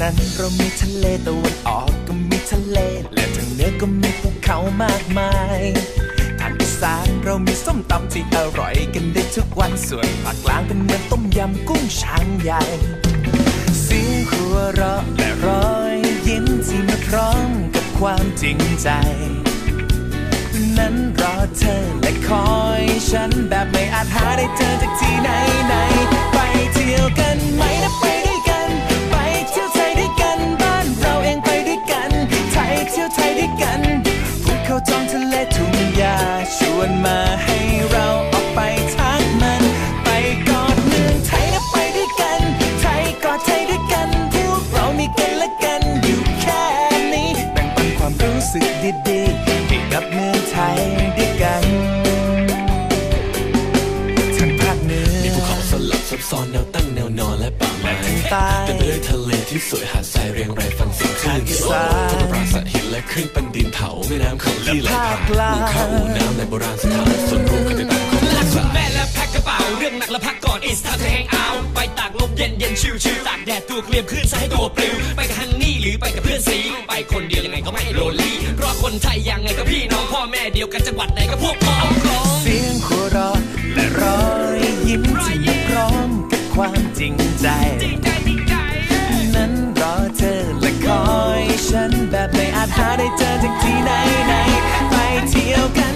นั้นเรามีทะเลตะวันออกก็มีทะเล และทางเหนือก็มีภูเขามากมายทางอีสานเรามีส้มตำที่อร่อยกันได้ทุกวันส่วนภาคกลางเป็นเหมือนต้มยำกุ้งช้างใหญ่เสียงหัวเราะและรอยยิ้มที่มาพร้อมกับความจริงใจ นั้นรอเธอและคอยฉันแบบไม่อาจหาได้เจอจากที่ไหนไหนไปเที่ยวกันไหม ทะเลทุ่งหญ้าชวนมาให้เรา ตั้งแนวนอนและป่าไม้และทางใต้เต็มไปด้วยทะเลที่สวยหาดทรายเรียงรายฟังเสียงคลื่นภาคอีสานทงปราสาทหินและคลื่นเป็นดินเผาแม่น้ำเขาที่ไหลผ่านและภาคกลางหมู่ข้าวหมู่น้ำในโบราณสถานส่วนรวมคือต่างของรักภาคุณษาแม่และแพ็คกระเป๋าเรื่องหนักและพักก่อน it's time to hang out ไปตากลมเย็นเย็นชิวชิวตากแดดตัวเคลียมขึ้นซะให้ตัวปลิวไปกับฮันนี่หรือไปกับเพื่อนสีไปคนเดียวยังไงก็ไม่โรลลี่เพราะคนไทยยังไงก็พี่น้องพ่อแม่เดียวกันจังหวัดไหนก็พวกพ้อง ริงใจ นั้นรอเธอและคอยฉันแบบไม่อาจหาได้เจอจากที่ไหนไหนไปเที่ยวกัน